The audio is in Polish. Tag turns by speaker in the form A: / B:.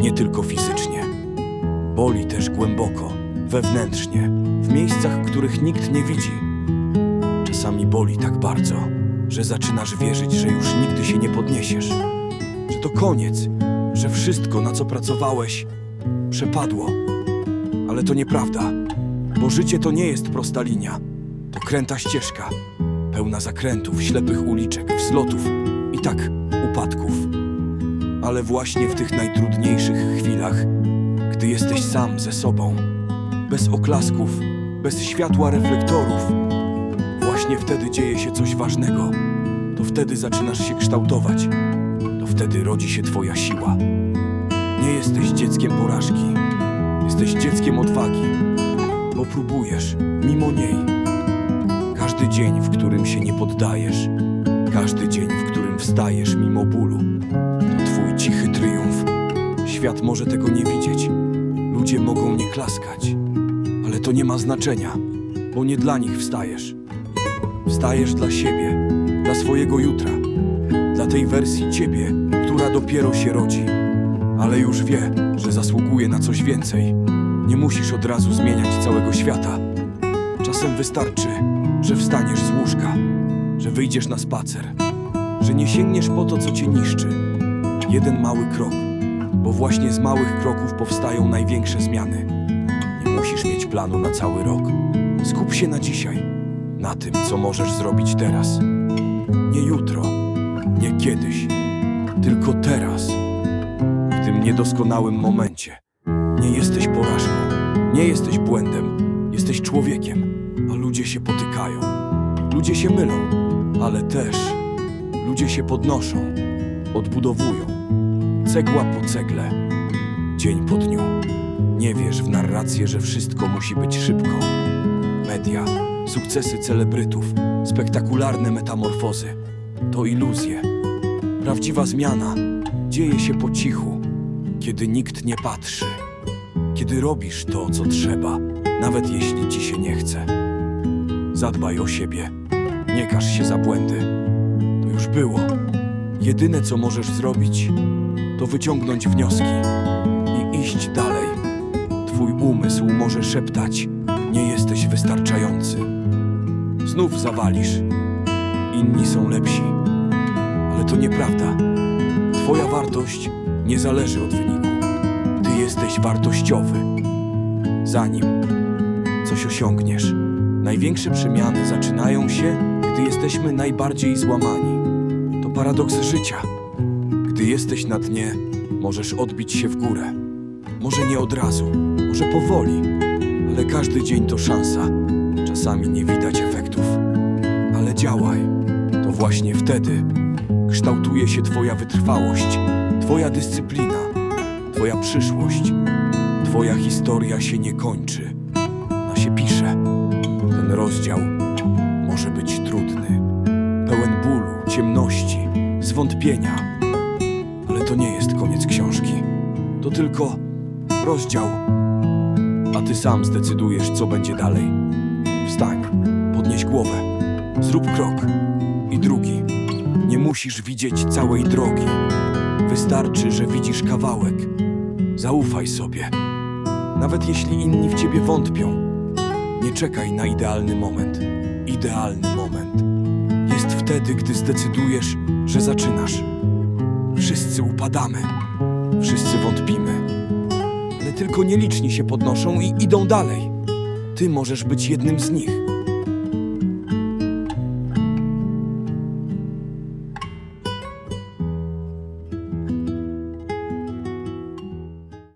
A: nie tylko fizycznie. Boli też głęboko, wewnętrznie, w miejscach, których nikt nie widzi. Czasami boli tak bardzo, że zaczynasz wierzyć, że już nigdy się nie podniesiesz, że to koniec, że wszystko, na co pracowałeś, przepadło. Ale to nieprawda, bo życie to nie jest prosta linia, to kręta ścieżka, pełna zakrętów, ślepych uliczek, wzlotów i tak upadków. Ale właśnie w tych najtrudniejszych chwilach, gdy jesteś sam ze sobą, bez oklasków, bez światła reflektorów, właśnie wtedy dzieje się coś ważnego. To wtedy zaczynasz się kształtować. To wtedy rodzi się Twoja siła. Nie jesteś dzieckiem porażki, jesteś dzieckiem odwagi, bo próbujesz mimo niej. Każdy dzień, w którym się nie poddajesz, każdy dzień, w którym wstajesz mimo bólu, Świat może tego nie widzieć, ludzie mogą nie klaskać, ale to nie ma znaczenia, bo nie dla nich wstajesz. Wstajesz dla siebie, dla swojego jutra, dla tej wersji ciebie, która dopiero się rodzi, ale już wie, że zasługuje na coś więcej. Nie musisz od razu zmieniać całego świata. Czasem wystarczy, że wstaniesz z łóżka, że wyjdziesz na spacer, że nie sięgniesz po to, co cię niszczy. Jeden mały krok, bo właśnie z małych kroków powstają największe zmiany. Nie musisz mieć planu na cały rok. Skup się na dzisiaj, na tym, co możesz zrobić teraz. Nie jutro, nie kiedyś, tylko teraz. W tym niedoskonałym momencie. Nie jesteś porażką, nie jesteś błędem, jesteś człowiekiem, a ludzie się potykają. Ludzie się mylą, ale też ludzie się podnoszą, odbudowują. Cegła po cegle, dzień po dniu. Nie wierz w narrację, że wszystko musi być szybko. Media, sukcesy celebrytów, spektakularne metamorfozy to iluzje. Prawdziwa zmiana dzieje się po cichu, kiedy nikt nie patrzy, kiedy robisz to, co trzeba, nawet jeśli ci się nie chce. Zadbaj o siebie, nie każ się za błędy. To już było. Jedyne, co możesz zrobić, to wyciągnąć wnioski i iść dalej. Twój umysł może szeptać: Nie jesteś wystarczający. Znów zawalisz. Inni są lepsi. Ale to nieprawda. Twoja wartość nie zależy od wyniku. Ty jesteś wartościowy. Zanim coś osiągniesz, największe przemiany zaczynają się, gdy jesteśmy najbardziej złamani. To paradoks życia. Gdy jesteś na dnie, możesz odbić się w górę. Może nie od razu, może powoli, ale każdy dzień to szansa. Czasami nie widać efektów, ale działaj. To właśnie wtedy kształtuje się Twoja wytrwałość, Twoja dyscyplina, Twoja przyszłość. Twoja historia się nie kończy, ona się pisze. Ten rozdział może być trudny, pełen bólu, ciemności, zwątpienia, to nie jest koniec książki. To tylko rozdział, a ty sam zdecydujesz, co będzie dalej. Wstań, podnieś głowę, zrób krok i drugi. Nie musisz widzieć całej drogi. Wystarczy, że widzisz kawałek. Zaufaj sobie. Nawet jeśli inni w ciebie wątpią, nie czekaj na idealny moment. Idealny moment jest wtedy, gdy zdecydujesz, że zaczynasz. Wszyscy upadamy, wszyscy wątpimy, ale tylko nieliczni się podnoszą i idą dalej. Ty możesz być jednym z nich.